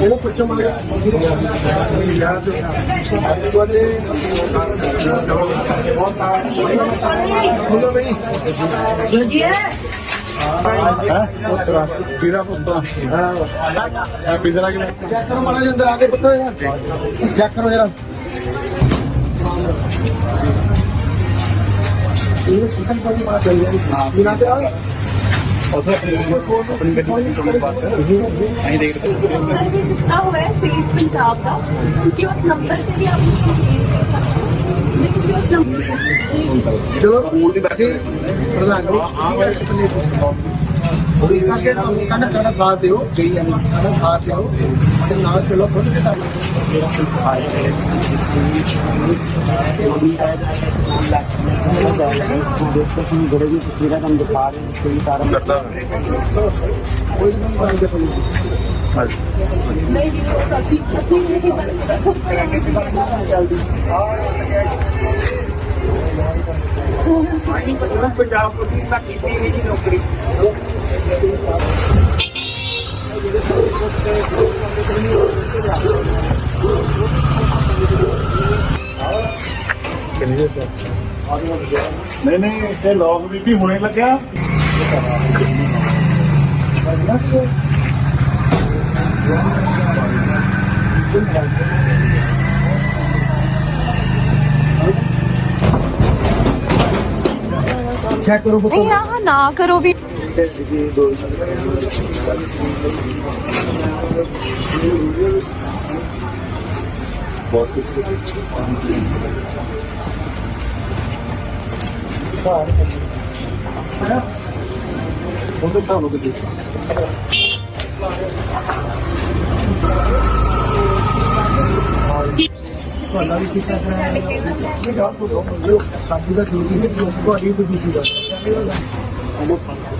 ਇਹਨੂੰ ਪੁੱਛੋ ਮਾਰੇ ਯਾਦ ਸੋਦੇ ਬਹੁਤ ਆ ਬੋਲੋ ਬਈ ਹਾਂ ਪੁੱਤਰਾ ਵੀਰਾ ਪੁੱਤਰਾ ਹਾਂ ਪਿੰਦਰਾ ਕਿ ਚੈੱਕ ਕਰੋ ਮਾੜਾ ਜਿਹਾ ਆ ਕੇ ਪੁੱਤਰ ਯਾਰ। ਚੈੱਕ ਕਰੋ ਜਰਾ। ਇਹ ਸਿੱਖਣ ਕੋਈ ਬਾਤ ਚੱਲ ਰਹੀ ਹੈ। ਬਿਨਾਂ ਤੇ ਆ ਸਰ ਵੀ ਦਿੱਤਾ ਹੋਇਆ ਹੈ ਸੇਫ ਪੰਜਾਬ ਦਾ ਤੁਸੀਂ ਉਸ ਨੰਬਰ ਤੇ ਵੀ ਆਪਣੀ ਕੰਪਲੇਂਟ ਕਰ ਸਕਦੇ ਹੋ ਜੇ ਤੁਸੀਂ ਉਸ ਨੰਬਰ ਚਲੋ ਮੂਲ ਦੀ ਵੈਸੇ ਪ੍ਰਧਾਨ ਜੀ ਆਮ ਆਦਮੀ ਪੁਸਤਕ ਸੋ ਇਸ ਕਰਕੇ ਤੁਹਾਨੂੰ ਕਹਿੰਦਾ ਸਾਡਾ ਸਾਥ ਦਿਓ ਜਿਹੜੀ ਹੈ ਸਾਡਾ ਸਾਥ ਦਿਓ ਤੇ ਨਾਲ ਚਲੋ ਖੁੱਦ ਕੇ ਸਾਡਾ ਪੰਜਾਬ ਪੁਲਿਸ ਦਾ ਕੀਤੀ ਨਹੀਂ ਨੌਕਰੀ नहीं नहीं इसे लॉग भी, भी होने लग गया। क्या करो नहीं ना, ना करो भी। ਨਾ ਕਰੋ ਵੀ ਉਹਦੇ ਤੁਹਾਨੂੰ ਕਿਤੇ ਤੁਹਾਡਾ ਵੀ ਕੀਤਾ ਹੈ ਇਹ ਗੱਲ ਤੋਂ ਜੋ ਸਾਡੀ ਦਾ ਜ਼ਰੂਰੀ ਹੈ ਕਿ ਉਸ ਕੋ ਅੜੀ ਤੋਂ ਦੂਸਰੀ ਗੱਲ। ਸਰ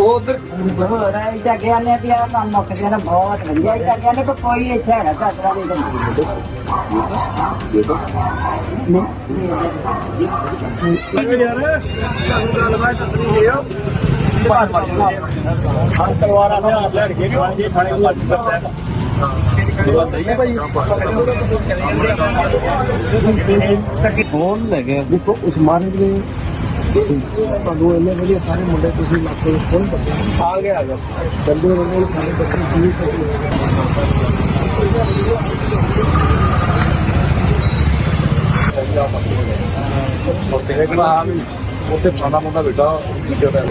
ਉਧਰ ਹੋਰ ਇੱਦਾਂ ਗਿਆ ਨੇ ਵੀ ਆ ਕੰਮ ਮੁੱਕ ਗਿਆ ਨਾ ਬਹੁਤ ਵਧੀਆ ਇੱਦਾਂ ਗਿਆ ਨੇ ਕਿ ਕੋਈ ਇੱਥੇ ਹੈਗਾ ਸਾਡਾ ਨਹੀਂ ਹਰ ਤਲਵਾਰਾਂ ਨੇ ਹੱਥ ਲੈ ਕੇ ਵੀ ਹਾਂਜੀ ਫੜੇ ਨੂੰ ਅੱਜ ਕਰਦਾ ਹੈ ਫੋਨ ਲੈ ਗਏ ਦੇਖੋ ਉਸ ਮਾਰਨ ਦੇ ਤੁਹਾਨੂੰ ਇੰਨੇ ਵਧੀਆ ਸਾਰੇ ਮੁੰਡੇ ਤੁਸੀਂ ਲੱਗੇ ਫੋਨ ਕਰਦੇ ਆ ਗਿਆ ਆ ਗਿਆ ਬੰਦੇ ਬੰਦੇ ਸਾਰੇ ਬੱਚੇ ਕੀ ਕਰਦੇ ਉੱਥੇ ਹੈ ਕਿ ਉੱਥੇ ਪਾਣਾ ਮੁੰਡਾ ਬੇਟਾ ਵੀਡੀਓ ਦਾ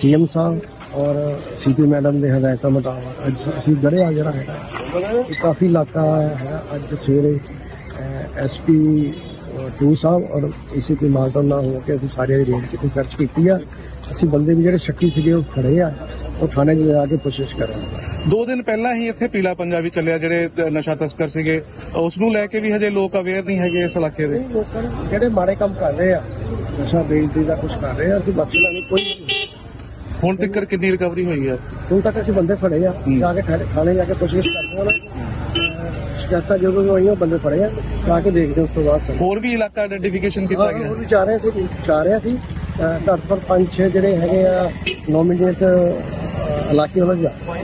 ਸੀਐਮ ਸਾਹਿਬ ਔਰ ਸੀਪੀ ਮੈਡਮ ਦੇ ਹਦਾਇਤਾਂ ਮੁਤਾਬਕ ਅੱਜ ਅਸੀਂ ਗੜਿਆ ਜਿਹੜਾ ਹੈਗਾ, ਇਹ ਕਾਫੀ ਇਲਾਕਾ ਹੈ ਅੱਜ ਸਵੇਰੇ ਐਸਪੀ ਟੂ ਸਾਹਿਬ ਔਰ ਏਸੀਪੀ ਮਾਲਟਨ ਨਾਲ ਹੋ ਕੇ ਅਸੀਂ ਸਾਰੇ ਰੇਡ ਕੀਤੀ ਸਰਚ ਕੀਤੀ ਆ। ਅਸੀਂ ਬੰਦੇ ਵੀ ਜਿਹੜੇ ਸ਼ੱਕੀ ਸੀਗੇ ਉਹ ਖੜੇ ਆ, ਉਹ ਥਾਣੇ 'ਚ ਜਾ ਕੇ ਕੋਸ਼ਿਸ਼ ਕਰਾਂਗੇ। ਦੋ ਦਿਨ ਪਹਿਲਾਂ ਹੀ ਇੱਥੇ ਪੀਲਾ ਪੰਜਾਬੀ ਚੱਲਿਆ ਜਿਹੜੇ ਨਸ਼ਾ ਤਸਕਰ ਸੀਗੇ। ਉਸ ਨੂੰ ਲੈ ਕੇ ਵੀ ਹਜੇ ਲੋਕ ਅਵੇਅਰ ਨਹੀਂ ਹੈਗੇ ਇਸ ਇਲਾਕੇ ਦੇ। ਲੋਕਾਂ ਨੂੰ ਜਿਹੜੇ ਮਾੜੇ ਕੰਮ ਕਰ ਰਹੇ ਆ ਨਸ਼ਾ ਵੇਚਦੇ ਦਾ ਕੁਝ ਕਰ ਰਹੇ ਆ ਅਸੀਂ ਬਖਸ਼ਣਾ ਨਹੀਂ ਕੋਈ। ਹੁਣ ਤੱਕ ਕਿੰਨੀ ਰਿਕਵਰੀ ਹੋਈ ਹੈ? ਹੁਣ ਤੱਕ ਅਸੀਂ ਬੰਦੇ ਫੜੇ ਆ ਜਾ ਕੇ ਥਾਣੇ- ਜਾ ਕੇ ਪੁੱਛਗਿੱਛ ਕਰਦੇ ਹਾਂ ਅਹ ਸ਼ਿਕਾਇਤਾਂ ਜਦੋਂ ਵੀ ਹੋਈਆਂ ਬੰਦੇ ਫੜੇ ਆ ਜਾ ਕੇ ਦੇਖਦੇ ਉਸ ਤੋਂ ਬਾਅਦ ਹੋਰ ਵੀ ਇਲਾਕਾ ਆਇਡੈਂਟੀਫਿਕੇਸ਼ਨ ਕੀਤਾ ਗਿਆ? ਹੋਰ ਵੀ ਚਾਹ ਰਹੇ ਸੀ ਚਾਹ ਰਹੇ ਸੀ। ਘੱਟ ਤੋਂ ਘੱਟ ਪੰਜ ਛੇ ਜਿਹੜੇ ਹੈਗੇ ਆ ਨੋਮੀਨੇਟ ਇਲਾਕੇ ਉਹਨਾਂ ਦੇ ਆ